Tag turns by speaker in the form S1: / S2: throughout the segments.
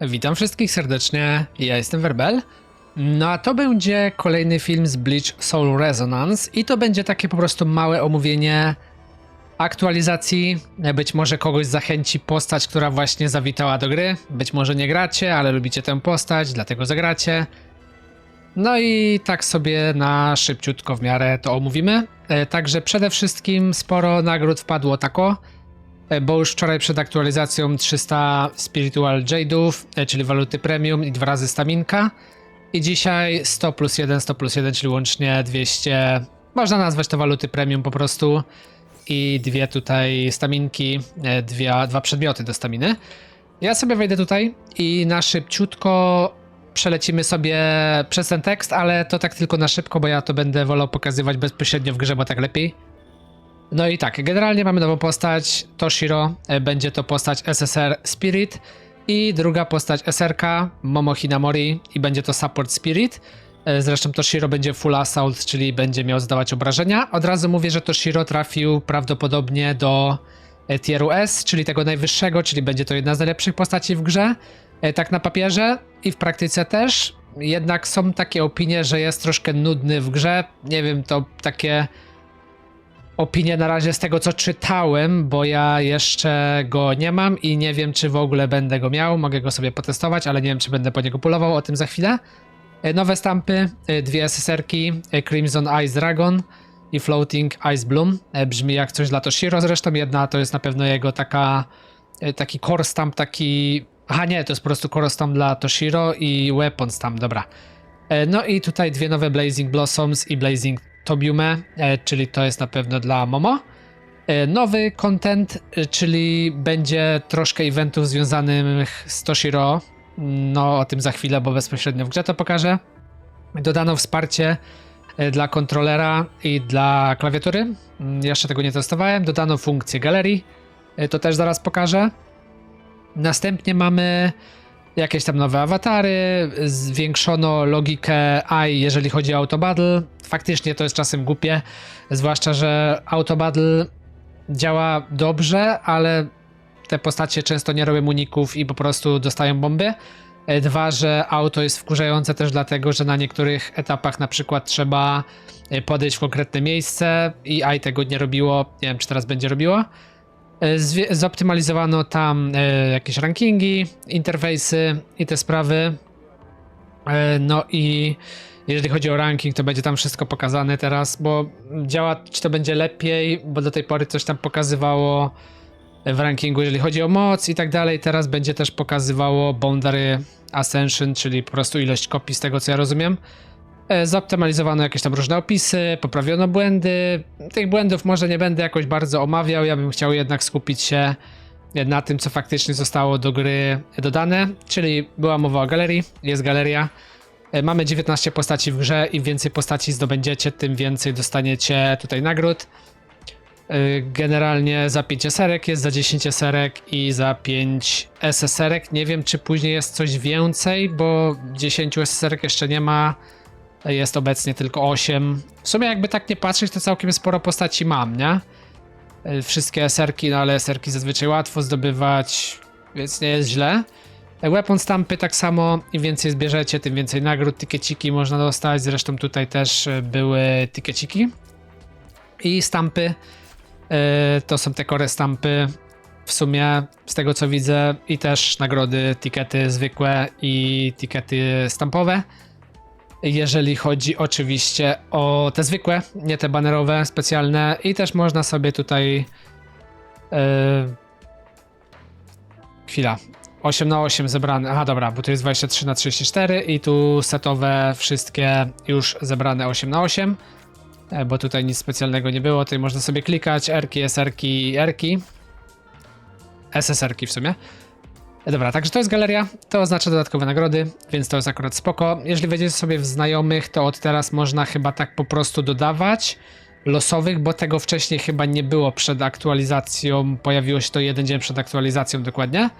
S1: Witam wszystkich serdecznie, ja jestem Werbel. No a to będzie kolejny film z Bleach Soul Resonance i to będzie takie po prostu małe omówienie aktualizacji. Być może kogoś zachęci postać, która właśnie zawitała do gry. Być może nie gracie, ale lubicie tę postać, dlatego zagracie. No i tak sobie na szybciutko w miarę to omówimy. E, Także przede wszystkim sporo nagród wpadło tako. E, bo już wczoraj przed aktualizacją 300 Spiritual Jade'ów, e, czyli waluty premium i dwa razy staminka. I dzisiaj 100 plus 1, 100 plus 1, czyli łącznie 200. Można nazwać to waluty premium po prostu. I dwie tutaj staminki, e, dwie, dwa przedmioty do staminy. Ja sobie wejdę tutaj i na szybciutko przelecimy sobie przez ten tekst, ale to tak tylko na szybko, bo ja to będę wolał pokazywać bezpośrednio w grze, bo tak lepiej. No i tak, generalnie mamy nową postać Toshiro, e, będzie to postać SSR Spirit i druga postać SRK Momo Hinamori i będzie to Support Spirit. E, Zresztą Toshiro będzie full assault, czyli będzie miał zdawać obrażenia. Od razu mówię, że Toshiro trafił prawdopodobnie do e, tieru S, czyli tego najwyższego, czyli będzie to jedna z najlepszych postaci w grze. Tak na papierze i w praktyce też. Jednak są takie opinie, że jest troszkę nudny w grze. Nie wiem, to takie opinie na razie z tego, co czytałem, bo ja jeszcze go nie mam i nie wiem, czy w ogóle będę go miał. Mogę go sobie potestować, ale nie wiem, czy będę po niego polował. O tym za chwilę. E, Nowe stampy, e, dwie SSR-ki, e, Crimson Ice Dragon i Floating Ice Bloom. Brzmi jak coś dla Toshiro zresztą. Jedna to jest na pewno jego taka, taki core stamp, taki... Aha, nie, to jest po prostu core stamp dla Toshiro i weapon stamp, dobra. No i tutaj dwie nowe Blazing Blossoms i Blazing Tobiume, e, czyli to jest na pewno dla Momo. E, Nowy content, e, czyli będzie troszkę eventów związanych z Toshiro. No o tym za chwilę, bo bezpośrednio w grze to pokażę. Dodano wsparcie dla kontrolera i dla klawiatury. Mm, Jeszcze tego nie testowałem. Dodano funkcję galerii. To też zaraz pokażę. Następnie mamy jakieś tam nowe awatary, zwiększono logikę AI, jeżeli chodzi o Auto Battle. Faktycznie to jest czasem głupie, zwłaszcza, że Auto Battle działa dobrze, ale te postacie często nie robią uników i po prostu dostają bomby. E, Dwa, że auto jest wkurzające też dlatego, że na niektórych etapach na przykład trzeba e, podejść w konkretne miejsce i AI tego nie robiło. Nie wiem, czy teraz będzie robiło. E, Zoptymalizowano tam e, jakieś rankingi, interfejsy i te sprawy. E, No i jeżeli chodzi o ranking, to będzie tam wszystko pokazane teraz, bo działa, czy to będzie lepiej, bo do tej pory coś tam pokazywało w rankingu, jeżeli chodzi o moc i tak dalej. Teraz będzie też pokazywało Boundary Ascension, czyli po prostu ilość kopii z tego, co ja rozumiem. E, Zoptymalizowano jakieś tam różne opisy, poprawiono błędy. Tych błędów może nie będę jakoś bardzo omawiał, ja bym chciał jednak skupić się na tym, co faktycznie zostało do gry dodane, czyli była mowa o galerii, jest galeria. E, Mamy 19 postaci w grze, im więcej postaci zdobędziecie, tym więcej dostaniecie tutaj nagród. E, Generalnie za 5 serek jest, za 10 serek i za 5 SSR-ek. Nie wiem, czy później jest coś więcej, bo 10 SSR-ek jeszcze nie ma. Jest obecnie tylko 8. W sumie jakby tak nie patrzeć, to całkiem sporo postaci mam, nie? E, Wszystkie SR-ki, no ale SR-ki zazwyczaj łatwo zdobywać, więc nie jest źle. E, Weapon stampy tak samo, im więcej zbierzecie, tym więcej nagród, tykieciki można dostać. Zresztą tutaj też e, były tykieciki. I stampy to są te core stampy w sumie z tego co widzę i też nagrody, tikety zwykłe i tikety stampowe. Jeżeli chodzi oczywiście o te zwykłe, nie te banerowe, specjalne i też można sobie tutaj e, chwila 8 na 8 zebrane. Aha, dobra, bo tu jest 23 na 34 i tu setowe wszystkie już zebrane 8 na 8 e, bo tutaj nic specjalnego nie było. Tutaj można sobie klikać R-ki, SR-ki i R-ki. SSR-ki w sumie. Dobra, także to jest galeria, to oznacza dodatkowe nagrody, więc to jest akurat spoko. Jeżeli wejdziecie sobie w znajomych, to od teraz można chyba tak po prostu dodawać losowych, bo tego wcześniej chyba nie było przed aktualizacją. Pojawiło się to jeden dzień przed aktualizacją dokładnie.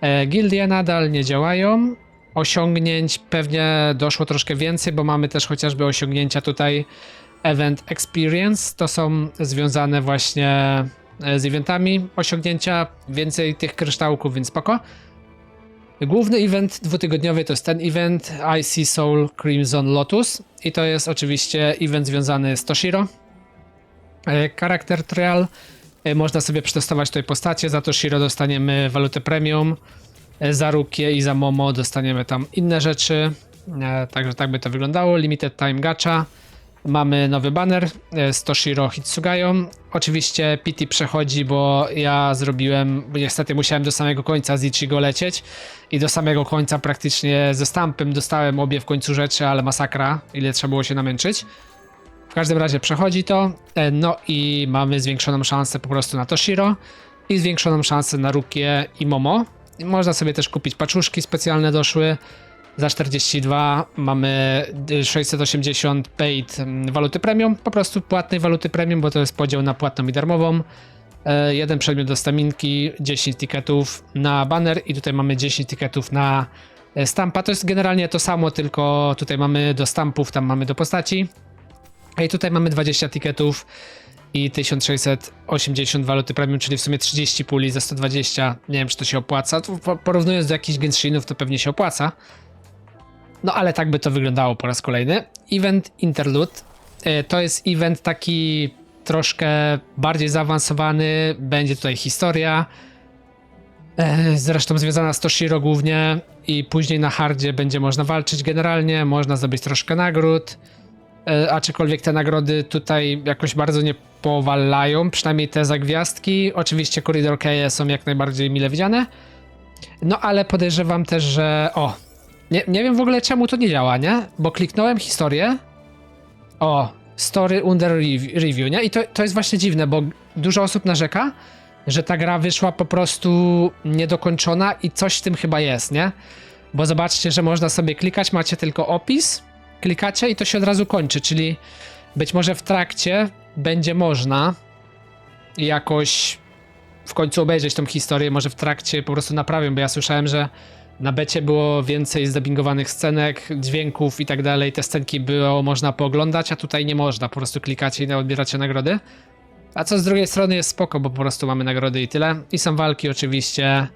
S1: E, gildie nadal nie działają. Osiągnięć pewnie doszło troszkę więcej, bo mamy też chociażby osiągnięcia tutaj Event Experience. To są związane właśnie z eventami osiągnięcia. Więcej tych kryształków, więc spoko. Główny event dwutygodniowy to jest ten event IC Soul Crimson Lotus i to jest oczywiście event związany z Toshiro. E, Charakter Trial. E, Można sobie przetestować tutaj postacie. Za Toshiro dostaniemy walutę premium. E, Za Rukie i za Momo dostaniemy tam inne rzeczy. E, Także tak by to wyglądało. Limited Time Gacha. Mamy nowy banner e, z Toshiro Hitsugają. Oczywiście PT przechodzi, bo ja zrobiłem, bo niestety musiałem do samego końca z Ichigo lecieć i do samego końca praktycznie ze stampem dostałem obie w końcu rzeczy, ale masakra, ile trzeba było się namęczyć. W każdym razie przechodzi to, e, no i mamy zwiększoną szansę po prostu na Toshiro i zwiększoną szansę na Rukie i Momo. Można sobie też kupić paczuszki specjalne doszły. Za 42 mamy y, 680 paid mm, waluty premium, po prostu płatnej waluty premium, bo to jest podział na płatną i darmową. E, Jeden przedmiot do staminki, 10 tiketów na banner i tutaj mamy 10 tiketów na e, stampa. To jest generalnie to samo, tylko tutaj mamy do stampów, tam mamy do postaci. I tutaj mamy 20 tiketów i 1680 waluty premium, czyli w sumie 30 puli za 120. Nie wiem, czy to się opłaca. Porównując do jakichś Genshinów, to pewnie się opłaca. No ale tak by to wyglądało po raz kolejny. Event Interlude e, to jest event taki troszkę bardziej zaawansowany. Będzie tutaj historia. e, Zresztą związana z Toshiro głównie i później na hardzie będzie można walczyć generalnie, można zdobyć troszkę nagród. E, Aczkolwiek te nagrody tutaj jakoś bardzo nie powalają, przynajmniej te za gwiazdki. Oczywiście Corridor są jak najbardziej mile widziane. No ale podejrzewam też, że. O! Nie, nie wiem w ogóle czemu to nie działa, nie? Bo kliknąłem historię. O, story under rev- review, nie? I to, to jest właśnie dziwne, bo dużo osób narzeka, że ta gra wyszła po prostu niedokończona i coś w tym chyba jest, nie? Bo zobaczcie, że można sobie klikać, macie tylko opis, klikacie i to się od razu kończy, czyli być może w trakcie będzie można jakoś w końcu obejrzeć tą historię, może w trakcie po prostu naprawią, bo ja słyszałem, że na becie było więcej zdubbingowanych scenek, dźwięków i tak dalej, te scenki było można pooglądać, a tutaj nie można, po prostu klikacie i odbieracie nagrody. A co z drugiej strony jest spoko, bo po prostu mamy nagrody i tyle. I są walki oczywiście.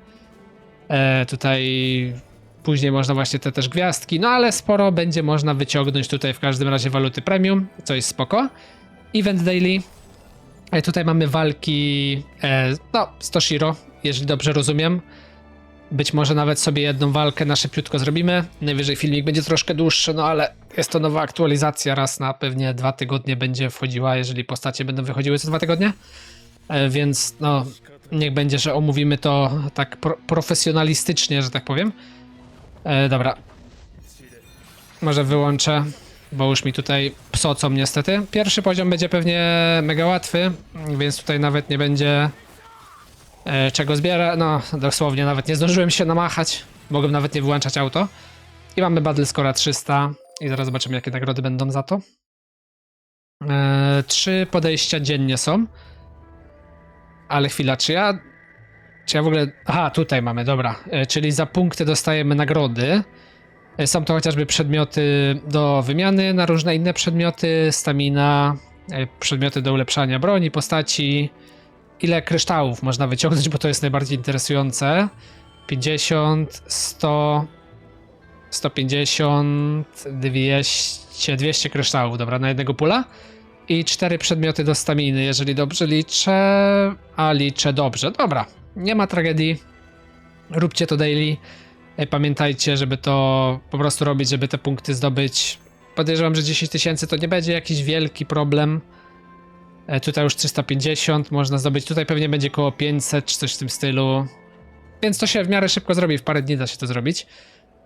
S1: E, tutaj później można właśnie te też gwiazdki, no ale sporo będzie można wyciągnąć tutaj w każdym razie waluty premium, co jest spoko. Event Daily. E, tutaj mamy walki e, no, z Toshiro, jeżeli dobrze rozumiem. Być może nawet sobie jedną walkę na szybciutko zrobimy. Najwyżej filmik będzie troszkę dłuższy, no ale jest to nowa aktualizacja. Raz na pewnie dwa tygodnie będzie wchodziła, jeżeli postacie będą wychodziły co dwa tygodnie. E, Więc no, niech będzie, że omówimy to tak pro profesjonalistycznie, że tak powiem. E, dobra. Może wyłączę, bo już mi tutaj psocą niestety. Pierwszy poziom będzie pewnie mega łatwy, więc tutaj nawet nie będzie e, czego zbiera. No, dosłownie nawet nie zdążyłem się namachać. Mogłem nawet nie wyłączać auto. I mamy Battle Score 300 i zaraz zobaczymy jakie nagrody będą za to. E, trzy podejścia dziennie są. Ale chwila, czy ja czy ja w ogóle. Aha, tutaj mamy, dobra. E, Czyli za punkty dostajemy nagrody. E, Są to chociażby przedmioty do wymiany na różne inne przedmioty, stamina, e, przedmioty do ulepszania broni, postaci. Ile kryształów można wyciągnąć, bo to jest najbardziej interesujące. 50, 100, 150, 200, 200 kryształów, dobra, na jednego pula. I cztery przedmioty do staminy, jeżeli dobrze liczę. A liczę dobrze, dobra. Nie ma tragedii. Róbcie to daily. Pamiętajcie, żeby to po prostu robić, żeby te punkty zdobyć. Podejrzewam, że 10 tysięcy to nie będzie jakiś wielki problem. E, Tutaj już 350 można zdobyć. Tutaj pewnie będzie koło 500 czy coś w tym stylu. Więc to się w miarę szybko zrobi. W parę dni da się to zrobić.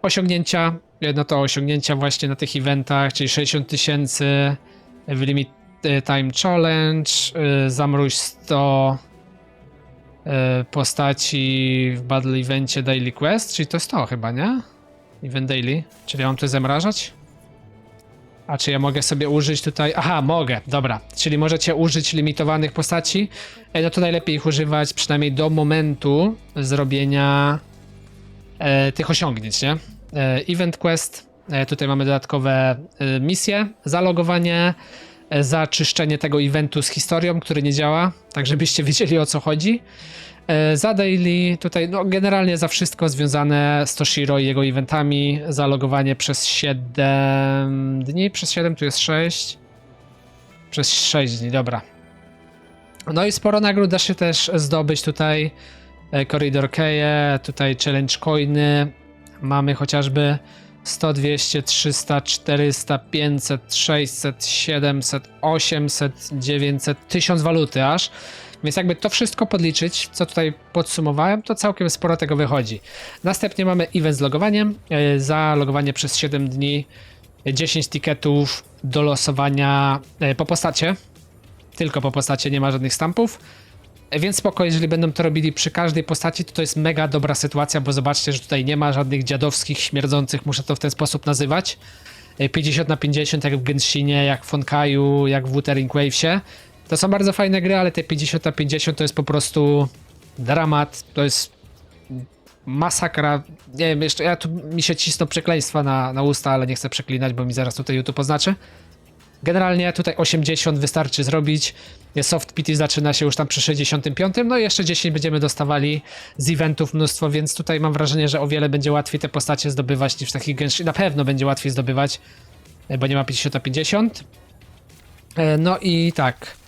S1: Osiągnięcia. e, No to osiągnięcia właśnie na tych eventach, czyli 60 tysięcy. w Limit e, Time Challenge. e, Zamróź 100 e, postaci w Battle Evencie Daily Quest, czyli to jest to chyba, nie? Event Daily, czyli ja mam to zamrażać? A czy ja mogę sobie użyć tutaj? Aha, mogę, dobra. Czyli możecie użyć limitowanych postaci. E, No to najlepiej ich używać przynajmniej do momentu zrobienia e, tych osiągnięć, nie? E, Event Quest. E, tutaj mamy dodatkowe e, misje, zalogowanie, e, zaczyszczenie tego eventu z historią, który nie działa, tak żebyście wiedzieli o co chodzi. E, Za daily, tutaj no, generalnie za wszystko związane z Toshiro i jego eventami, za logowanie przez 7 dni, przez 7 tu jest 6, przez 6 dni, dobra. No i sporo nagród da się też zdobyć tutaj, e, Corridor Keje, tutaj challenge coiny, mamy chociażby 100, 200, 300, 400, 500, 600, 700, 800, 900, 1000 waluty aż. Więc jakby to wszystko podliczyć, co tutaj podsumowałem, to całkiem sporo tego wychodzi. Następnie mamy event z logowaniem. E, Za logowanie przez 7 dni 10 tiketów do losowania e, po postacie. Tylko po postacie, nie ma żadnych stampów. E, Więc spoko, jeżeli będą to robili przy każdej postaci, to to jest mega dobra sytuacja, bo zobaczcie, że tutaj nie ma żadnych dziadowskich, śmierdzących, muszę to w ten sposób nazywać. E, 50 na 50, jak w Genshinie, jak w Fonkaju, jak w Wuthering Wavesie. To są bardzo fajne gry, ale te 50 na 50 to jest po prostu dramat, to jest masakra. Nie wiem, jeszcze ja tu mi się cisną przekleństwa na, na usta, ale nie chcę przeklinać, bo mi zaraz tutaj YouTube oznaczy. Generalnie tutaj 80 wystarczy zrobić. Soft PT zaczyna się już tam przy 65, no i jeszcze 10 będziemy dostawali z eventów mnóstwo, więc tutaj mam wrażenie, że o wiele będzie łatwiej te postacie zdobywać niż w takich gęstszych. Na pewno będzie łatwiej zdobywać, e, bo nie ma 50 na 50. E, No i tak.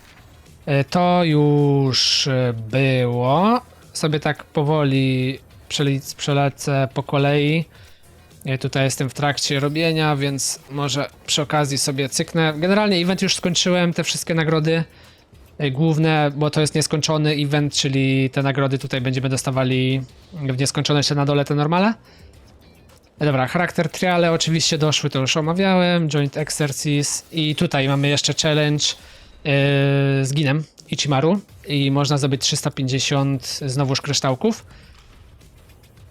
S1: E, To już e, było. Sobie tak powoli przelecę po kolei. Ja tutaj jestem w trakcie robienia, więc może przy okazji sobie cyknę. Generalnie event już skończyłem, te wszystkie nagrody e, główne, bo to jest nieskończony event, czyli te nagrody tutaj będziemy dostawali w nieskończoność na dole te normale. E, Dobra, charakter triale oczywiście doszły, to już omawiałem, joint exercise i tutaj mamy jeszcze challenge z Ginem Ichimaru i można zdobyć 350 znowuż kryształków.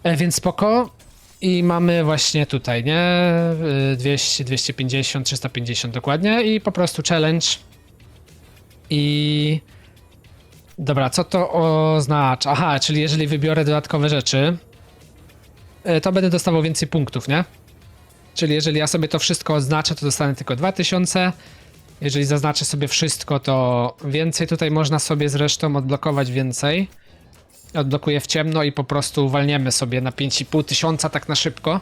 S1: E, Więc spoko. I mamy właśnie tutaj, nie? Y, 200, 250, 350 dokładnie i po prostu challenge. I dobra, co to oznacza? Aha, czyli jeżeli wybiorę dodatkowe rzeczy, y, to będę dostawał więcej punktów, nie? Czyli jeżeli ja sobie to wszystko oznaczę, to dostanę tylko 2000. Jeżeli zaznaczę sobie wszystko, to więcej. Tutaj można sobie zresztą odblokować więcej. Odblokuję w ciemno i po prostu walniemy sobie na 5,5 tysiąca tak na szybko.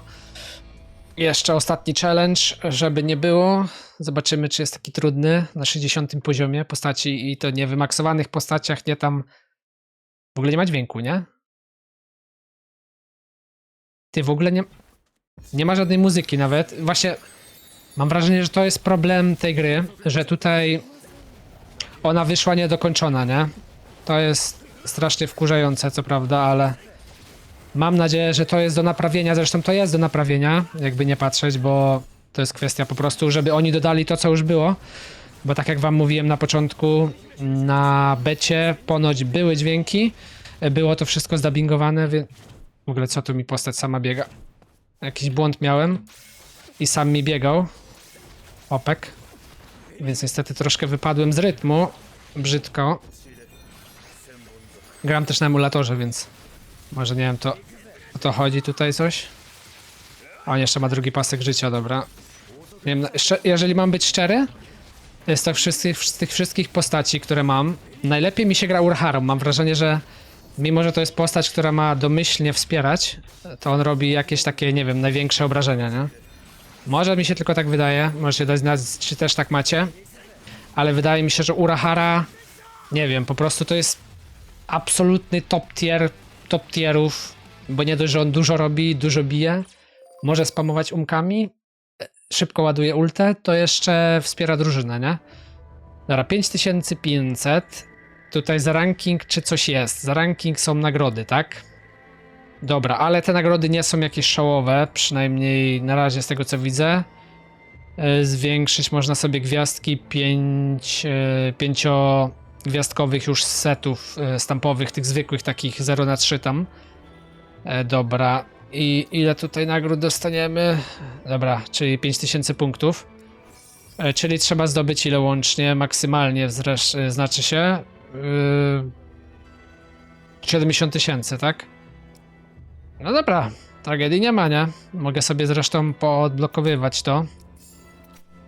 S1: Jeszcze ostatni challenge, żeby nie było. Zobaczymy, czy jest taki trudny na 60 poziomie postaci i to nie wymaksowanych postaciach, nie tam. W ogóle nie ma dźwięku, nie? Ty w ogóle nie. Nie ma żadnej muzyki nawet. Właśnie mam wrażenie, że to jest problem tej gry, że tutaj ona wyszła niedokończona, nie? To jest strasznie wkurzające, co prawda, ale mam nadzieję, że to jest do naprawienia. Zresztą to jest do naprawienia, jakby nie patrzeć, bo to jest kwestia po prostu, żeby oni dodali to, co już było. Bo tak jak wam mówiłem na początku, na becie ponoć były dźwięki, było to wszystko zdubbingowane, więc... W ogóle co tu mi postać sama biega? Jakiś błąd miałem i sam mi biegał. Opek. Więc niestety troszkę wypadłem z rytmu. Brzydko. Gram też na emulatorze, więc może nie wiem, to o to chodzi tutaj coś. On jeszcze ma drugi pasek życia, dobra. Nie wiem, jeżeli mam być szczery, z tych wszystkich, z tych wszystkich postaci, które mam, najlepiej mi się gra Urharą. Mam wrażenie, że mimo, że to jest postać, która ma domyślnie wspierać, to on robi jakieś takie, nie wiem, największe obrażenia, nie? Może mi się tylko tak wydaje, możecie dać znać, czy też tak macie, ale wydaje mi się, że Urahara, nie wiem, po prostu to jest absolutny top tier, top tierów, bo nie dość, że on dużo robi, dużo bije, może spamować umkami, e, szybko ładuje ultę, to jeszcze wspiera drużynę, nie? Dobra, 5500. Tutaj za ranking czy coś jest? Za ranking są nagrody, tak? Dobra, ale te nagrody nie są jakieś szałowe, przynajmniej na razie z tego co widzę. E, Zwiększyć można sobie gwiazdki 5 pięciogwiazdkowych już setów e, stampowych, tych zwykłych takich 0 na 3 tam. E, Dobra, i ile tutaj nagród dostaniemy? Dobra, czyli 5000 punktów. E, Czyli trzeba zdobyć ile łącznie, maksymalnie e, znaczy się. Yy, 70 tysięcy, tak? No dobra, tragedii nie ma, nie? Mogę sobie zresztą poodblokowywać to.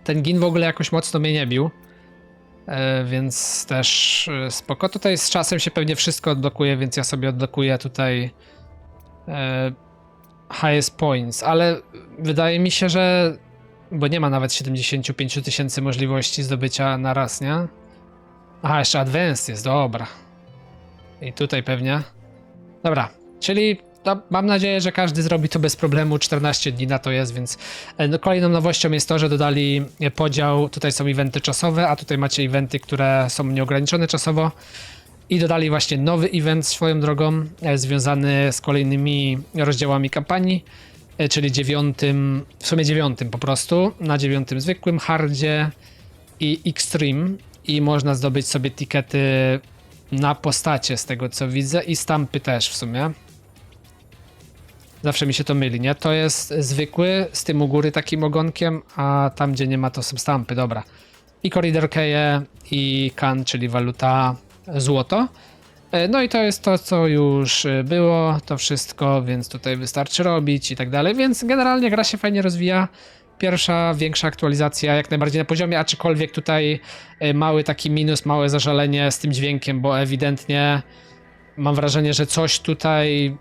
S1: Ten gin w ogóle jakoś mocno mnie nie bił. e, więc też e, spoko. Tutaj z czasem się pewnie wszystko odblokuje, więc ja sobie odblokuję tutaj e, highest points, ale wydaje mi się, że bo nie ma nawet 75 000 tysięcy możliwości zdobycia na raz, nie? Aha, jeszcze advanced jest, dobra. I tutaj pewnie. Dobra, czyli no, mam nadzieję, że każdy zrobi to bez problemu. 14 dni na to jest, więc e, no, kolejną nowością jest to, że dodali podział. Tutaj są eventy czasowe, a tutaj macie eventy, które są nieograniczone czasowo. I dodali właśnie nowy event swoją drogą, e, związany z kolejnymi rozdziałami kampanii, e, czyli dziewiątym, w sumie dziewiątym po prostu, na dziewiątym zwykłym, hardzie i extreme. I można zdobyć sobie tikety na postacie z tego co widzę i stampy też w sumie. Zawsze mi się to myli, nie? To jest zwykły, z tym u góry takim ogonkiem, a tam gdzie nie ma to są stampy, dobra. I Corridor Keje i kan, czyli waluta złoto. E, No i to jest to, co już e, było, to wszystko, więc tutaj wystarczy robić i tak dalej, więc generalnie gra się fajnie rozwija. Pierwsza, większa aktualizacja, jak najbardziej na poziomie, aczkolwiek tutaj e, mały taki minus, małe zażalenie z tym dźwiękiem, bo ewidentnie mam wrażenie, że coś tutaj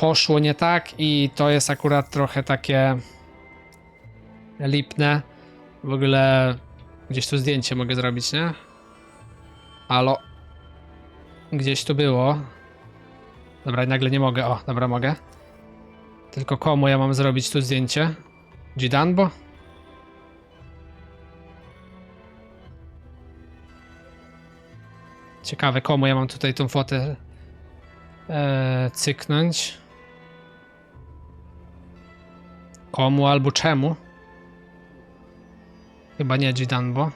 S1: poszło nie tak i to jest akurat trochę takie lipne. W ogóle gdzieś tu zdjęcie mogę zrobić, nie? Halo? Gdzieś tu było. Dobra, nagle nie mogę. O, dobra, mogę. Tylko komu ja mam zrobić tu zdjęcie? Gidanbo? Ciekawe, komu ja mam tutaj tą fotę e, cyknąć. Komu albo czemu? Chyba nie Gidanbo.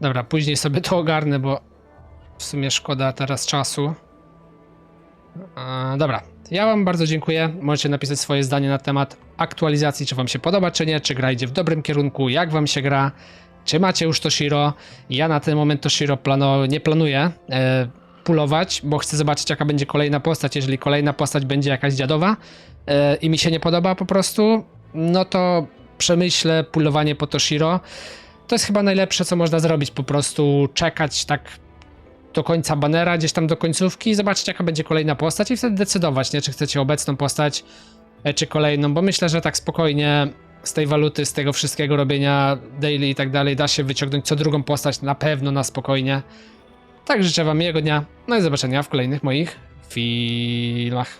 S1: Dobra, później sobie to ogarnę, bo w sumie szkoda teraz czasu. E, dobra, ja Wam bardzo dziękuję. Możecie napisać swoje zdanie na temat aktualizacji, czy Wam się podoba, czy nie, czy gra idzie w dobrym kierunku, jak Wam się gra, czy macie już Toshiro. Ja na ten moment Toshiro plano, nie planuję e, pulować, bo chcę zobaczyć, jaka będzie kolejna postać. Jeżeli kolejna postać będzie jakaś dziadowa e, i mi się nie podoba po prostu, no to przemyślę pulowanie po Toshiro. To jest chyba najlepsze, co można zrobić. Po prostu czekać tak do końca banera, gdzieś tam do końcówki i zobaczyć, jaka będzie kolejna postać i wtedy decydować, nie, czy chcecie obecną postać, e, czy kolejną, bo myślę, że tak spokojnie z tej waluty, z tego wszystkiego robienia daily i tak dalej, da się wyciągnąć co drugą postać na pewno, na spokojnie. Tak życzę wam miłego dnia, no i zobaczenia w kolejnych moich filmach.